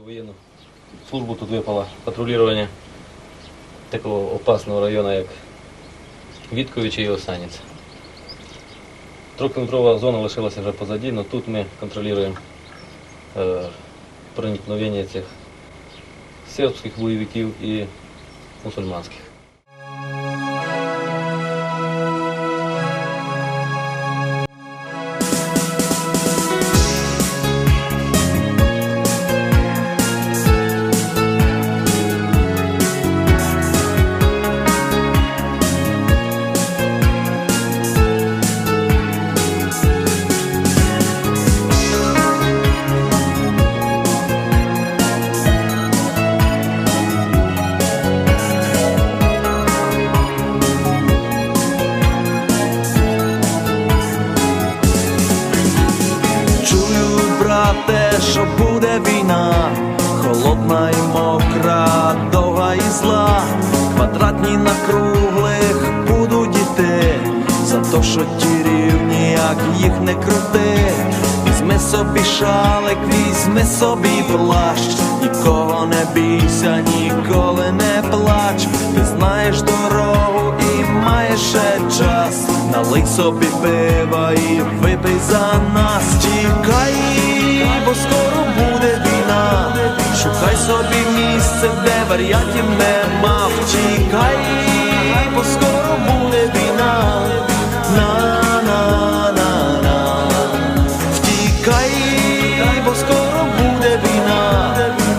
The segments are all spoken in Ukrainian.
мою воєнну службу тут випало патрулювання такого опасного району, як Вітковичі і Осанець. Трокілометрова зона лишилася вже позаді, але тут ми контролюємо е, проникновення цих сербських бойовиків і мусульманських. Холодна і мокра, довга і зла, квадратні на круглих будуть іти, за то, що ті рівні, як їх не крути. Візьми собі шалик, візьми собі плащ, нікого не бійся, ніколи не плач, ти знаєш дорогу і маєш ще час, налий собі пива і випий за нас, тікай, бо скоро буде де варіантів нема, втікай, бо скоро буде війна, на на на на. Втікай, бо скоро буде війна,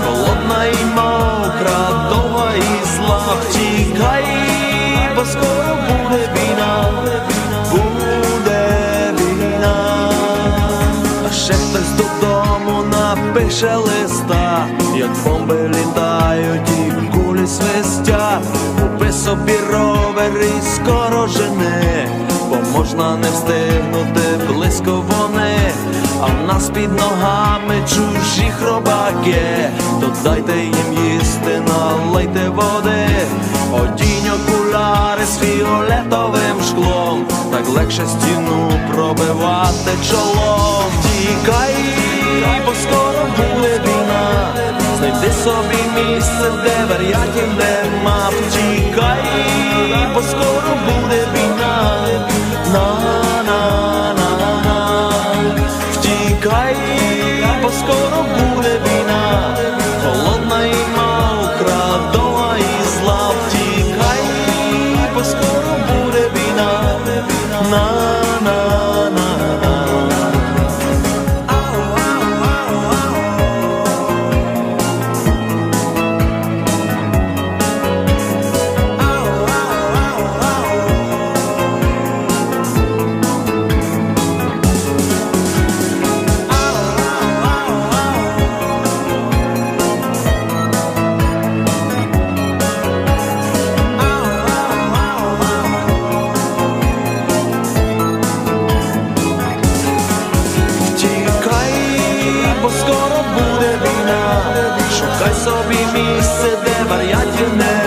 холодна і мокра, довга і зла, втікай, бо скоро буде війна, буде війна, а ще хтось додому напише листа, як бомби собі ровер і скоро жене, бо можна не встигнути близько вони, а в нас під ногами чужі хробаки, то дайте їм їсти, налийте води, легше стіну пробивати чолом. Тікай, бо скоро буде війна, знайди собі місце, де варіантів нема. Втікай, бо скоро буде війна. На на на на втікай, бо скоро буде собі місце, де варіантів не